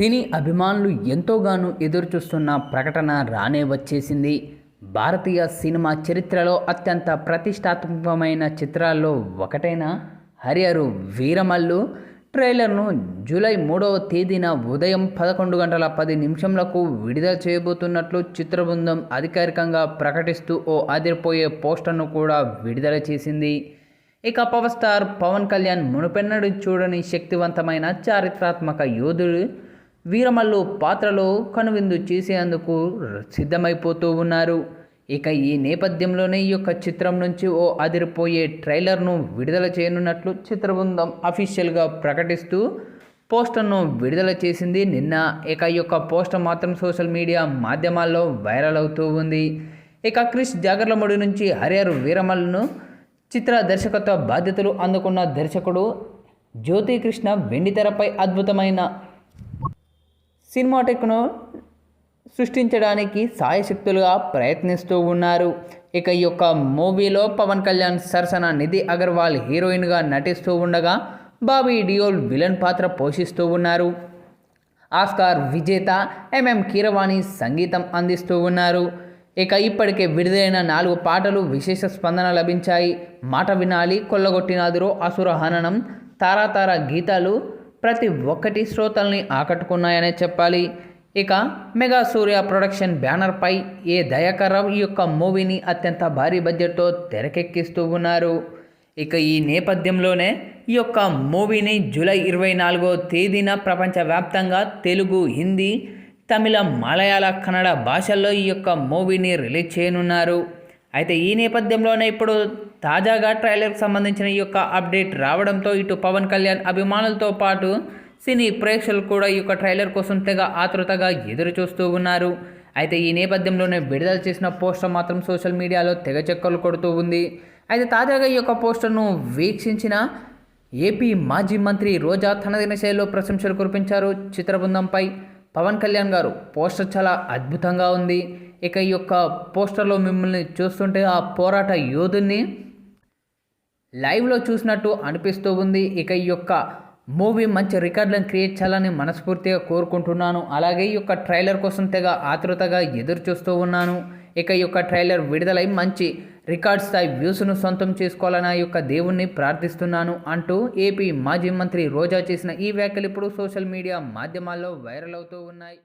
సినీ అభిమానులు ఎంతోగానో ఎదురుచూస్తున్న ప్రకటన రానే వచ్చేసింది. భారతీయ సినిమా చరిత్రలో అత్యంత ప్రతిష్టాత్మకమైన చిత్రాల్లో ఒకటైన? హరియరు వీరమల్లు. ట్రైలర్ను జూలై మూడవ తేదీన ఉదయం పదకొండు గంటల పది నిమిషంలకు విడుదల చేయబోతున్నట్లు చిత్రబృందం అధికారికంగా ప్రకటిస్తూ ఓ అదిరిపోయే పోస్టర్ను కూడా విడుదల చేసింది. ఇక పవర్ స్టార్ పవన్ కళ్యాణ్ మునుపెన్నడు చూడని శక్తివంతమైన చారిత్రాత్మక యోధుడు వీరమల్లు పాత్రలో కనువిందు చేసేందుకు సిద్ధమైపోతూ ఉన్నారు. ఇక ఈ నేపథ్యంలోనే ఈ యొక్క చిత్రం నుంచి ఓ అదిరిపోయే ట్రైలర్ను విడుదల చేయనున్నట్లు చిత్రబృందం అఫీషియల్గా ప్రకటిస్తూ పోస్టర్ను విడుదల చేసింది నిన్న. ఇక ఈ యొక్క పోస్టర్ మాత్రం సోషల్ మీడియా మాధ్యమాల్లో వైరల్ అవుతూ ఉంది. ఇక క్రిష్ జాగర్లమడి నుంచి హరిహర్ వీరమల్లును చిత్ర దర్శకత్వ బాధ్యతలు అందుకున్న దర్శకుడు జ్యోతికృష్ణ వెండితెరపై అద్భుతమైన సినిమాటెక్ను సృష్టించడానికి సాయశక్తులుగా ప్రయత్నిస్తూ ఉన్నారు. ఇక ఈ యొక్క మూవీలో పవన్ కళ్యాణ్ సరసన నిధి అగర్వాల్ హీరోయిన్గా నటిస్తూ ఉండగా బాబీ డియోల్ విలన్ పాత్ర పోషిస్తూ ఉన్నారు. ఆస్కార్ విజేత ఎంఎం కీరవాణి సంగీతం అందిస్తూ ఉన్నారు. ఇక ఇప్పటికే విడుదలైన నాలుగు పాటలు విశేష స్పందన లభించాయి. మాట వినాలి కొల్లగొట్టినాదురో అసుర హననం తారాతార గీతాలు ప్రతి ఒక్కటి శ్రోతల్ని ఆకట్టుకున్నాయనే చెప్పాలి. ఇక మెగా సూర్య ప్రొడక్షన్ బ్యానర్పై ఏ దయాకర్రావు ఈ యొక్క మూవీని అత్యంత భారీ బడ్జెట్తో తెరకెక్కిస్తూ ఉన్నారు. ఇక ఈ నేపథ్యంలోనే ఈ యొక్క మూవీని జూలై ఇరవై నాలుగో తేదీన ప్రపంచవ్యాప్తంగా తెలుగు హిందీ తమిళ మలయాళ కన్నడ భాషల్లో ఈ యొక్క మూవీని రిలీజ్ చేయనున్నారు. అయితే ఈ నేపథ్యంలోనే ఇప్పుడు తాజాగా ట్రైలర్కి సంబంధించిన ఈ యొక్క అప్డేట్ రావడంతో ఇటు పవన్ కళ్యాణ్ అభిమానులతో పాటు సినీ ప్రేక్షకులు కూడా ఈ యొక్క ట్రైలర్ కోసం తెగ ఆతృతగా ఎదురు చూస్తూ ఉన్నారు. అయితే ఈ నేపథ్యంలోనే విడుదల చేసిన పోస్టర్ మాత్రం సోషల్ మీడియాలో తెగ చెక్కలు కొడుతూ ఉంది. అయితే తాజాగా ఈ యొక్క పోస్టర్ను వీక్షించిన ఏపీ మాజీ మంత్రి రోజా తనదిన శైలిలో ప్రశంసలు కురిపించారు. చిత్ర బృందంపై పవన్ కళ్యాణ్ గారు పోస్టర్ చాలా అద్భుతంగా ఉంది. ఇక ఈ యొక్క పోస్టర్లో మిమ్మల్ని చూస్తుంటే ఆ పోరాట యోధుని లైవ్లో చూసినట్టు అనిపిస్తూ ఉంది. ఇక ఈ యొక్క మూవీ మంచి రికార్డులను క్రియేట్ చేయాలని మనస్ఫూర్తిగా కోరుకుంటున్నాను. అలాగే ఈ యొక్క ట్రైలర్ కోసం తెగ ఆతృతగా ఎదురు చూస్తూ ఉన్నాను. ఇక ఈ యొక్క ట్రైలర్ విడుదలై మంచి రికార్డ్ స్థాయి వ్యూస్ను సొంతం చేసుకోవాలని ఆ యొక్క దేవుణ్ణి ప్రార్థిస్తున్నాను అంటూ ఏపీ మాజీ మంత్రి రోజా చేసిన ఈ వ్యాఖ్యలు ఇప్పుడు సోషల్ మీడియా మాధ్యమాల్లో వైరల్ అవుతూ ఉన్నాయి.